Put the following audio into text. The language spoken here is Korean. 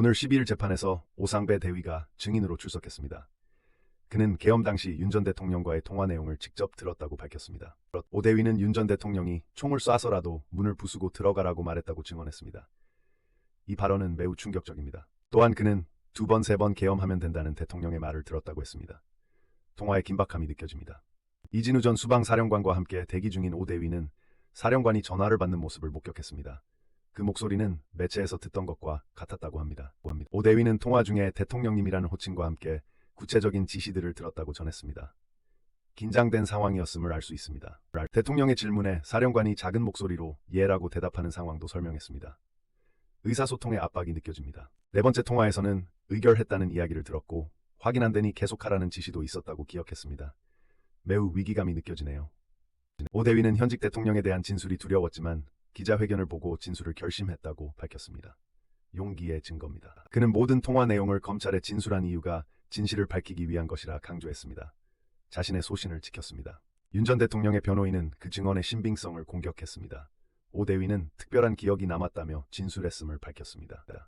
오늘 12일 재판에서 오상배 대위가 증인으로 출석했습니다. 그는 계엄 당시 윤 전 대통령과의 통화 내용을 직접 들었다고 밝혔습니다. 오 대위는 윤 전 대통령이 총을 쏴서라도 문을 부수고 들어가라고 말했다고 증언했습니다. 이 발언은 매우 충격적입니다. 또한 그는 두 번, 세번 계엄하면 된다는 대통령의 말을 들었다고 했습니다. 통화의 긴박함이 느껴집니다. 이진우 전 수방사령관과 함께 대기 중인 오 대위는 사령관이 전화를 받는 모습을 목격했습니다. 그 목소리는 매체에서 듣던 것과 같았다고 합니다. 오 대위는 통화 중에 대통령님이라는 호칭과 함께 구체적인 지시들을 들었다고 전했습니다. 긴장된 상황이었음을 알 수 있습니다. 대통령의 질문에 사령관이 작은 목소리로 예라고 대답하는 상황도 설명했습니다. 의사소통의 압박이 느껴집니다. 네 번째 통화에서는 의결했다는 이야기를 들었고 확인 안 되니 계속하라는 지시도 있었다고 기억했습니다. 매우 위기감이 느껴지네요. 오 대위는 현직 대통령에 대한 진술이 두려웠지만 기자회견을 보고 진술을 결심했다고 밝혔습니다. 용기의 증거입니다. 그는 모든 통화 내용을 검찰에 진술한 이유가 진실을 밝히기 위한 것이라 강조했습니다. 자신의 소신을 지켰습니다. 윤 전 대통령의 변호인은 그 증언의 신빙성을 공격했습니다. 오 대위는 특별한 기억이 남았다며 진술했음을 밝혔습니다.